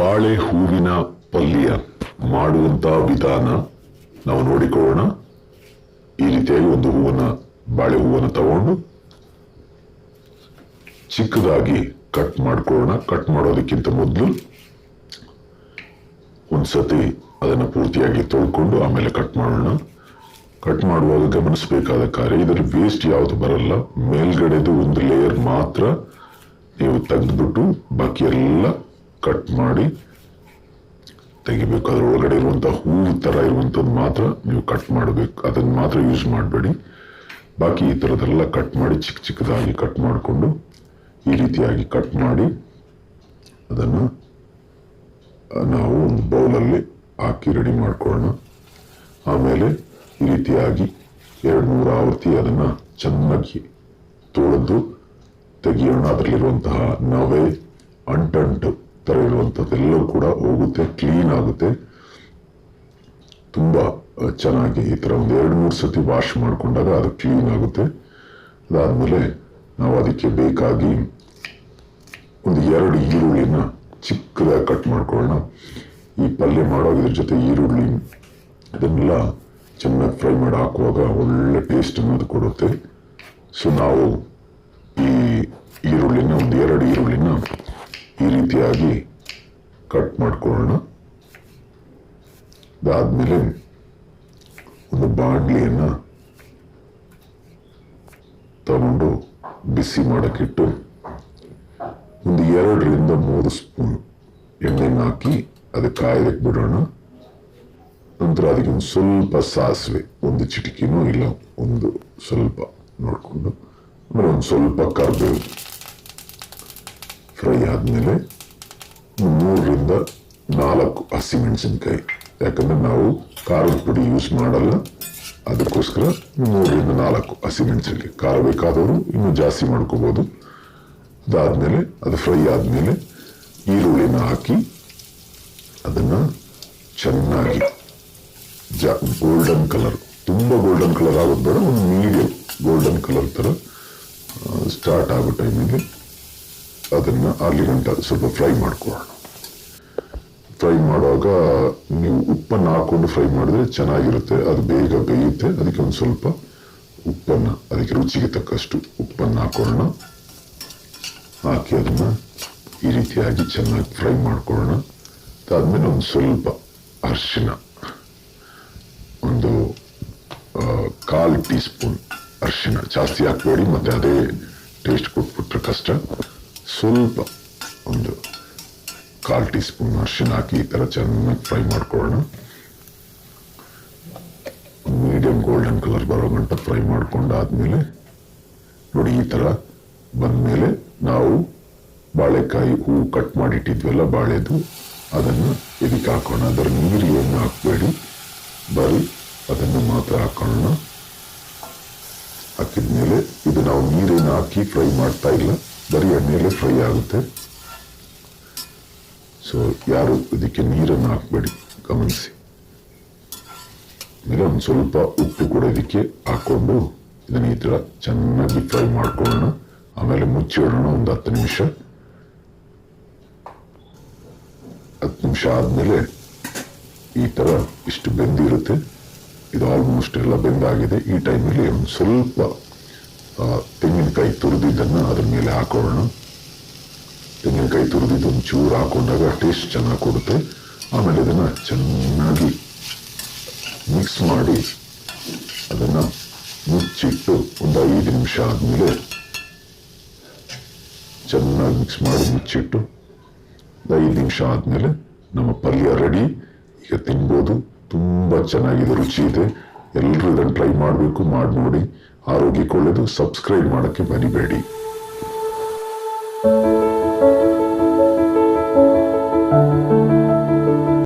ಬಾಳೆ ಹೂವಿನ ಪಲ್ಯ ಮಾಡುವಂತ ವಿಧಾನ ನಾವು ನೋಡಿಕೊಳ್ಳೋಣ. ಈ ರೀತಿಯಾಗಿ ಒಂದು ಹೂವನ್ನ ಬಾಳೆ ಹೂವನ್ನು ತಗೊಂಡು ಚಿಕ್ಕದಾಗಿ ಕಟ್ ಮಾಡ್ಕೊಳ್ಳೋಣ. ಕಟ್ ಮಾಡೋದಕ್ಕಿಂತ ಮೊದಲು ಒಂದ್ಸತಿ ಅದನ್ನು ಪೂರ್ತಿಯಾಗಿ ತೊಳ್ಕೊಂಡು ಆಮೇಲೆ ಕಟ್ ಮಾಡೋಣ. ಕಟ್ ಮಾಡುವಾಗ ಗಮನಿಸಬೇಕಾದ ಕಾರ್ಯ ಇದರ ವೇಸ್ಟ್ ಯಾವುದು ಬರಲ್ಲ. ಮೇಲ್ಗಡೆದು ಒಂದು ಲೇಯರ್ ಮಾತ್ರ ನೀವು ತೆಗೆದ್ಬಿಟ್ಟು ಬಾಕಿ ಎಲ್ಲ ಕಟ್ ಮಾಡಿ ತೆಗಿಬೇಕು ಒಳಗಡೆ ಇರುವಂತಹ ಹೂ ತರ ಇರುವಂತದ್ದು ಮಾತ್ರ ನೀವು ಕಟ್ ಮಾಡಬೇಕು. ಅದನ್ನ ಮಾತ್ರ ಯೂಸ್ ಮಾಡಬೇಡಿ. ಬಾಕಿ ಈ ಥರದೆಲ್ಲ ಕಟ್ ಮಾಡಿ ಚಿಕ್ಕ ಚಿಕ್ಕದಾಗಿ ಕಟ್ ಮಾಡಿಕೊಂಡು ಈ ರೀತಿಯಾಗಿ ಕಟ್ ಮಾಡಿ ಅದನ್ನು ನಾವು ಒಂದು ಬೌಲಲ್ಲಿ ಹಾಕಿ ರೆಡಿ ಮಾಡ್ಕೊಳ್ಳೋಣ. ಆಮೇಲೆ ಈ ರೀತಿಯಾಗಿ ಎರಡು ಮೂರು ಆವೃತ್ತಿ ಅದನ್ನು ಚೆನ್ನಾಗಿ ತೊಳೆದು ತೆಗಿಯೋಣ. ಅದರಲ್ಲಿರುವಂತಹ ನವೆ ಅಂಟಂಟು ಇರುವಂಥದ್ದೆಲ್ಲವೂ ಕೂಡ ಹೋಗುತ್ತೆ ಕ್ಲೀನ್ ಆಗುತ್ತೆ. ತುಂಬ ಚೆನ್ನಾಗಿ ಈ ಥರ ಒಂದು ಎರಡು ಮೂರು ಸತಿ ವಾಶ್ ಮಾಡಿಕೊಂಡಾಗ ಅದು ಕ್ಲೀನ್ ಆಗುತ್ತೆ. ಅದಾದಮೇಲೆ ನಾವು ಅದಕ್ಕೆ ಬೇಕಾಗಿ ಒಂದು ಎರಡು ಈರುಳ್ಳಿನ ಚಿಕ್ಕದಾಗಿ ಕಟ್ ಮಾಡ್ಕೊಳ್ಳೋಣ. ಈ ಪಲ್ಯ ಮಾಡೋದ್ರ ಜೊತೆ ಈರುಳ್ಳಿ ಇದನ್ನೆಲ್ಲ ಚೆನ್ನಾಗಿ ಫ್ರೈ ಮಾಡಿ ಹಾಕುವಾಗ ಒಳ್ಳೆ ಟೇಸ್ಟ್ ಅನ್ನೋದು ಕೊಡುತ್ತೆ. ಸೊ ನಾವು ಈ ಈರುಳ್ಳಿನ, ಒಂದು ಎರಡು ಈರುಳ್ಳಿನ ಈ ರೀತಿಯಾಗಿ ಕಟ್ ಮಾಡ್ಕೊಳ್ಳೋಣ. ಅದಾದ್ಮೇಲೆ ಒಂದು ಬಾಣಲಿಯನ್ನು ತಗೊಂಡು ಬಿಸಿ ಮಾಡೋಕ್ಕಿಟ್ಟು ಒಂದು ಎರಡರಿಂದ ಮೂರು ಸ್ಪೂನ್ ಎಣ್ಣೆನ ಹಾಕಿ ಅದಕ್ಕೆ ಕಾಯೋದಕ್ಕೆ ಬಿಡೋಣ. ನಂತರ ಅದಕ್ಕೆ ಒಂದು ಸ್ವಲ್ಪ ಸಾಸಿವೆ, ಒಂದು ಚಿಟಿಕಿನೂ ಇಲ್ಲ, ಒಂದು ಸ್ವಲ್ಪ ನೋಡಿಕೊಂಡು, ಆಮೇಲೆ ಒಂದು ಸ್ವಲ್ಪ ಕರಿಬೇವು ಫ್ರೈ ಆದಮೇಲೆ ಮೂರರಿಂದ ನಾಲ್ಕು ಹಸಿಮೆಣಸಿನ್ಕಾಯಿ ಯಾಕಂದರೆ ನಾವು ಖಾರದ ಪುಡಿ ಯೂಸ್ ಮಾಡಲ್ಲ. ಅದಕ್ಕೋಸ್ಕರ ಮೂರರಿಂದ ನಾಲ್ಕು ಹಸಿಮೆಣಸಿನ್ಕಾಯಿ ಖಾರ ಬೇಕಾದವರು ಇನ್ನೂ ಜಾಸ್ತಿ ಮಾಡ್ಕೋಬೋದು. ಅದಾದಮೇಲೆ, ಅದು ಫ್ರೈ ಆದಮೇಲೆ ಈರುಳ್ಳಿನ ಹಾಕಿ ಅದನ್ನು ಚೆನ್ನಾಗಿ ಜಾ ಗೋಲ್ಡನ್ ಕಲರ್ ತುಂಬ ಗೋಲ್ಡನ್ ಕಲರ್ ಆಗೋದು ಬೇಡ, ಒಂದು ಮೀಡಿಯಂ ಗೋಲ್ಡನ್ ಕಲರ್ ಥರ ಸ್ಟಾರ್ಟ್ ಆಗೋ ಟೈಮಿಗೆ ಅದನ್ನ ಅಲ್ಲಿ ಗಂಟ ಸ್ವಲ್ಪ ಫ್ರೈ ಮಾಡ್ಕೊಳ್ಳೋಣ. ಫ್ರೈ ಮಾಡುವಾಗ ನೀವು ಉಪ್ಪನ್ನು ಹಾಕೊಂಡು ಫ್ರೈ ಮಾಡಿದ್ರೆ ಚೆನ್ನಾಗಿರುತ್ತೆ. ಅದು ಬೇಗ ಬೇಯುತ್ತೆ. ಅದಕ್ಕೆ ಒಂದು ಸ್ವಲ್ಪ ಉಪ್ಪನ್ನು, ಅದಕ್ಕೆ ರುಚಿಗೆ ತಕ್ಕಷ್ಟು ಉಪ್ಪನ್ನು ಹಾಕೊಳ್ಳೋಣ. ಹಾಕಿ ಅದನ್ನು ಈ ರೀತಿಯಾಗಿ ಚೆನ್ನಾಗಿ ಫ್ರೈ ಮಾಡ್ಕೊಳ್ಳೋಣ. ಅದಾದ್ಮೇಲೆ ಒಂದು ಸ್ವಲ್ಪ ಅರಿಶಿನ ಒಂದು ಕಾಲು ಟೀ ಸ್ಪೂನ್ ಅರಿಶಿನ ಜಾಸ್ತಿ ಹಾಕ್ಬೇಡಿ, ಮತ್ತೆ ಅದೇ ಟೇಸ್ಟ್ ಕೊಟ್ಬಿಟ್ರೆ ಕಷ್ಟ. ಸ್ವಲ್ಪ ಒಂದು ಕಾಲು ಟೀ ಸ್ಪೂನ್ ಅರಿಶಿನ ಹಾಕಿ ಈ ಥರ ಚೆನ್ನಾಗಿ ಫ್ರೈ ಮಾಡ್ಕೊಳ್ಳೋಣ. ಮೀಡಿಯಂ ಗೋಲ್ಡನ್ ಕಲರ್ ಬರೋ ಗಂಟ ಫ್ರೈ ಮಾಡ್ಕೊಂಡಾದ್ಮೇಲೆ ನೋಡಿ ಈ ಥರ ಬಂದಮೇಲೆ ನಾವು ಬಾಳೆಕಾಯಿ ಹೂವು ಕಟ್ ಮಾಡಿಟ್ಟಿದ್ವಲ್ಲ ಬಾಳೆದು, ಅದನ್ನು ಇದಕ್ಕೆ ಹಾಕೋಣ. ಅದರ ನೀರಿಯನ್ನು ಹಾಕಬೇಡಿ. ಬರೀ ಅದನ್ನು ಮಾತ್ರ ಹಾಕೋಣ ಹಾಕಿದ್ಮೇಲೆ ಇದು ನಾವು ನೀರೇನು ಹಾಕಿ ಫ್ರೈ ಮಾಡ್ತಾ ಇಲ್ಲ. ಬರೀ ಎಣ್ಣೆಯಲ್ಲೇ ಫ್ರೈ ಆಗುತ್ತೆ. ಸೊ ಯಾರು ಇದಕ್ಕೆ ನೀರನ್ನು ಹಾಕಬೇಡಿ, ಗಮನಿಸಿ. ಒಂದು ಸ್ವಲ್ಪ ಉಪ್ಪು ಕೂಡ ಇದಕ್ಕೆ ಹಾಕೊಂಡು ಇದನ್ನ ಈ ಥರ ಚೆನ್ನಾಗಿ ಫ್ರೈ ಮಾಡ್ಕೊಳ್ಳೋಣ. ಆಮೇಲೆ ಮುಚ್ಚಿಡೋಣ ಒಂದು ಹತ್ತು ನಿಮಿಷ. ಹತ್ತು ನಿಮಿಷ ಆದಮೇಲೆ ಈ ಥರ ಇಷ್ಟು ಬೆಂದಿರುತ್ತೆ. ಇದು ಆಲ್ಮೋಸ್ಟ್ ಎಲ್ಲ ಬೆಂದಾಗಿದೆ. ಈ ಟೈಮಲ್ಲಿ ಒಂದು ಸ್ವಲ್ಪ ತೆಂಗಿನಕಾಯಿ ತುರಿದಿದ್ದನ್ನು ಅದ್ರ ಮೇಲೆ ಹಾಕೋಣ. ತೆಂಗಿನಕಾಯಿ ತುರಿದಿದ್ದು ಒಂದು ಚೂರು ಹಾಕೊಂಡಾಗ ಟೇಸ್ಟ್ ಚೆನ್ನಾಗಿ ಕೊಡುತ್ತೆ. ಆಮೇಲೆ ಇದನ್ನು ಚೆನ್ನಾಗಿ ಮಿಕ್ಸ್ ಮಾಡಿ ಅದನ್ನು ಮುಚ್ಚಿಟ್ಟು ಒಂದು ಐದು ನಿಮಿಷ ಆದಮೇಲೆ ಚೆನ್ನಾಗಿ ಮಿಕ್ಸ್ ಮಾಡಿ ಮುಚ್ಚಿಟ್ಟು ಐದು ನಿಮಿಷ ಆದಮೇಲೆ ನಮ್ಮ ಪಲ್ಯ ರೆಡಿ ಈಗ ತಿನ್ಬೋದು. ತುಂಬ ಚೆನ್ನಾಗಿದೆ, ರುಚಿ ಇದೆ. ಎಲ್ಲರೂ ಇದನ್ನು ಟ್ರೈ ಮಾಡಬೇಕು ಮಾಡಿ ನೋಡಿ ಆರೋಗ್ಯಕ್ಕೆ ಒಳ್ಳೆಯದು ಸಬ್ಸ್ಕ್ರೈಬ್ ಮಾಡೋಕ್ಕೆ ಮರಿಬೇಡಿ.